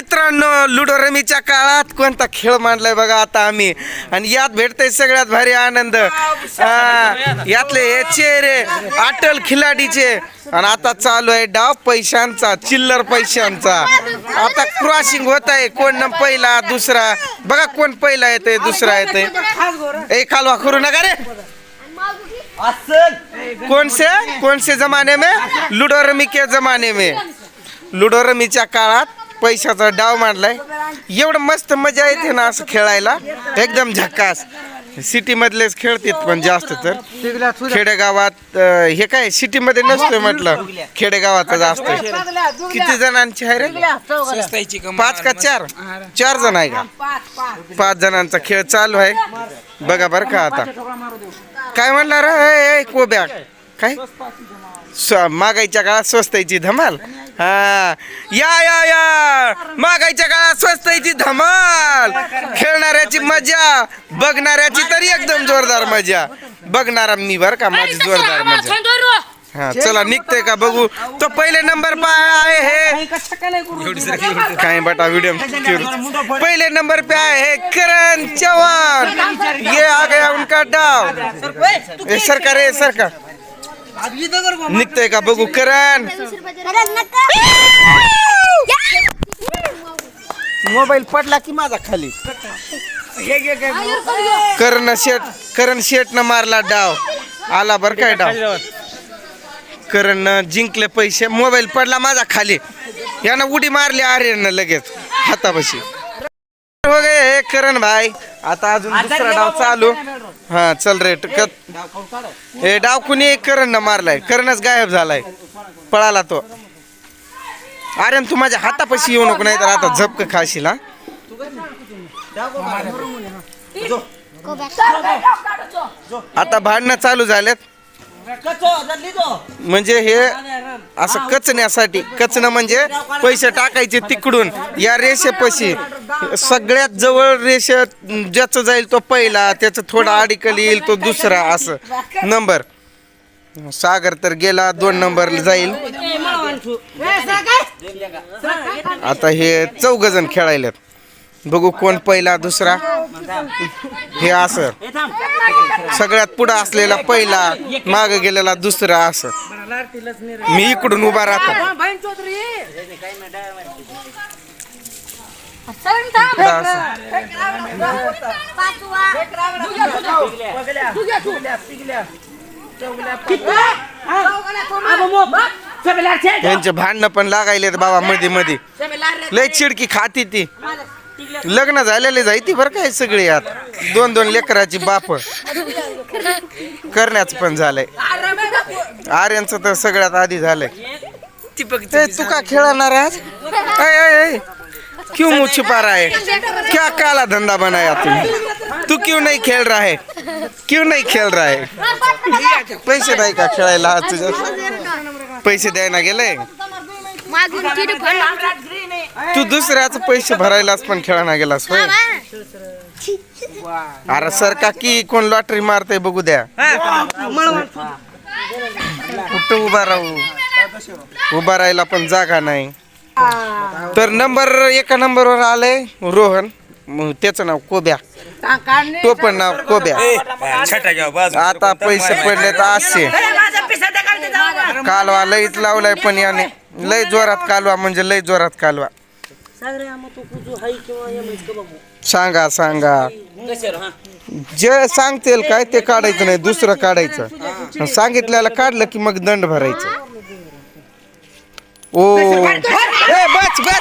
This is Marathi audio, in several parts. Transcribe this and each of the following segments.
मित्रांनो लुडो रमीच्या काळात कोणता खेळ मांडलाय बघा आता आम्ही. आणि यात भेटतय सगळ्यात भारी आनंद. हा, यातले हे चेहरे अटल खिलाडीचे. आणि आता चालू आहे डाव पैशांचा चिल्लर पैशांचा. आता क्रॉसिंग होत आहे. कोण न पहिला दुसरा. बघा कोण पहिला येतंय दुसरा येतंय. ए कालवा करू नका रे. कौन से कौन से जमाने में? लुडो रमी के जमाने में. लुडो रमीच्या काळात पैशाचा डाव मांडलाय. एवढं मस्त मजा येते ना असं खेळायला. एकदम झकास. सिटी मधलेच खेळतात पण जास्त तर. खेडेगावात अं, हे काय सिटी मध्ये नसतोय म्हटलं. खेडेगावातच जास्त किती जणांची आहे रे? पाच का चार? चार जण आहे का? पाच जणांचा खेळ चालू आहे. बघा बरं का आता. काय म्हणणार? कोब्या. काय? स्व- मागाईच्या काळात स्वस्तायची धमाल. हा. या या या. मागाईच्या काळात स्वस्तायची धमाल. खेळणाऱ्याची मजा बघणाऱ्याची तरी एकदम जोरदार मजा. बघणारा मी बर का माझी जोरदार मजा. हा चला निघतंय का बघू? तो पहिले नंबर पाय आहे हे. काय बटा व्हिडिओ पहले नंबर पे आए है करण चौहान ये आ गया उनका डाव. सरकार सरकार. निघतंय का? बघू. करण! मोबाईल पडला की माझा खाली. करण शेट करण शेट न मारला डाव. आला बर काय डाव? करण जिंकले पैसे. मोबाईल पडला माझा खाली. यानं उडी मारली आर्यन लगेच. हातापाशी. हो गे हे करण भाई. आता अजून दुसरा डाव चालू. हा चल रे. क- हे डाव कुणी करण मारलाय? करणच गायब झालाय. पळाला तो. आर्यन तू माझ्या हातापाशी येऊ नको नाही तर आता झपक खाशील हा? आता भांडणं चालू झालेत. म्हणजे हे असं कचण्यासाठी कचणं म्हणजे पैसे टाकायचे तिकडून. या रेषेपाशी. सगळ्यात जवळ रेषे ज्याचं जाईल तो पहिला त्याचं थोडा अडीकल येईल तो दुसरा असं. नंबर. सागर तर गेला दोन नंबर जाईल. आता हे चौघ जण खेळायलेत. बघू कोण पहिला दुसरा? हे असं. सगळ्यात पुढं असलेला पहिला माग गेलेला दुसरा असं. मी इकडून उभा राहतो. पुढं असं. यांचे भांडणं पण लागायलेत बाबा मध्ये मध्ये लय चिडकी खाती ती. लग्न झालेले जायती बरं काय सगळे यात. दोन दोन लेकराची बाप. करण्याच पण झालंय. आर्यांचं तर सगळ्यात आधी झालंय. ए, तू का खेळणार आज? क्यू ऐ, क्यों छुपा रहा है क्या काला धंधा बनाया तू तू क्यों नहीं खेल रहा है? क्यों नहीं खेळ रहा है? पैसे नाही का खेळायला आज? तुझ्या पैसे द्यायला गेले मागून किती फंड तू दुसऱ्याच पैसे भरायलाच पण खेळायला गेलास होय? अरे सर का की कोण लॉटरी मारते बघू द्या. कुठं उभा राहू? उभा राहायला पण जागा नाही. तर नंबर एका नंबरवर आलंय रोहन. मग त्याचं नाव कोब्या. तो पण नाव कोब्या. छटा घ्या बाजू आता पैसे पडले तर आठशे कालवा लईच लावलाय पण याने. लय जोरात कालवा म्हणजे लय जोरात कालवा. सांगा सांगा. जे सांगतील काय ते काढायचं नाही दुसरं काढायचं. सांगितल्याला काढलं की मग दंड भरायचं. ओ. ए, बस बस.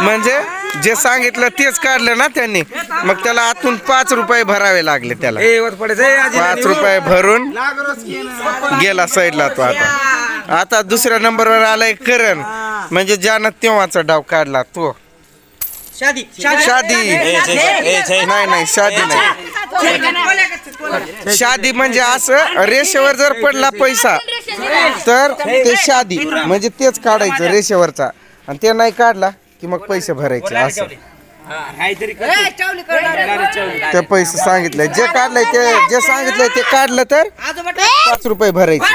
म्हणजे जे सांगितलं तेच काढलं ना त्यांनी. मग त्याला आतून पाच रुपये भरावे लागले त्याला. पाच रुपये भरून गेला साईडला तो आता. आता दुसऱ्या नंबरवर आलाय करण. म्हणजे ज्यानं तेव्हाचा डाव काढला तो. शादी. नाही नाही शादी नाही. शादी म्हणजे असं रेषेवर जर पडला पैसा तर ते शादी. म्हणजे तेच काढायचं रेषेवरचा. आणि ते नाही काढला की मग पैसे भरायचे असं. ते पैसे सांगितले. जे काढलंय ते जे सांगितलंय ते काढलं तर पाच रुपये भरायचे.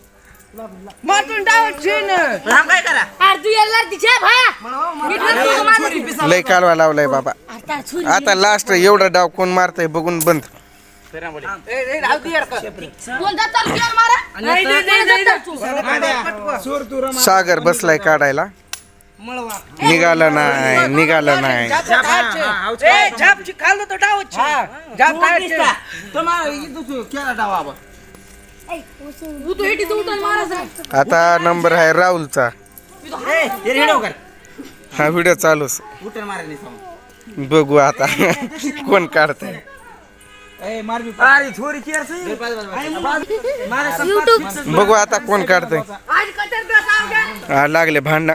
लय कालवा लावलाय बाबा. आता छुरी. आता लास्ट एवढा डाव कोण मारतय बघून बंद? सागर बसलाय काढायला. निघाला नाही निघाला नाही. डावा आता नंबर आहे राहुलचा. हा व्हिडिओ चालूच उठन मारे नहीं सम बघू आता. कोण काढतंय. सब बघू आता कोण काढतंय. हा लागले भांडणं.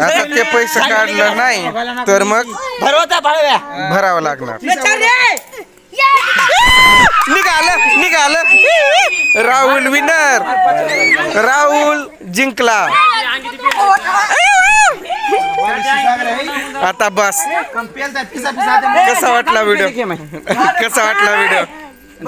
आता ते पैसे काढलं नाही तर मग भरवता भरव्या भरावं लागणार चल रे निघालं निघालं राहुल विनर राहुल जिंकला आता बस. कसा वाटला व्हिडिओ कसा वाटला व्हिडिओ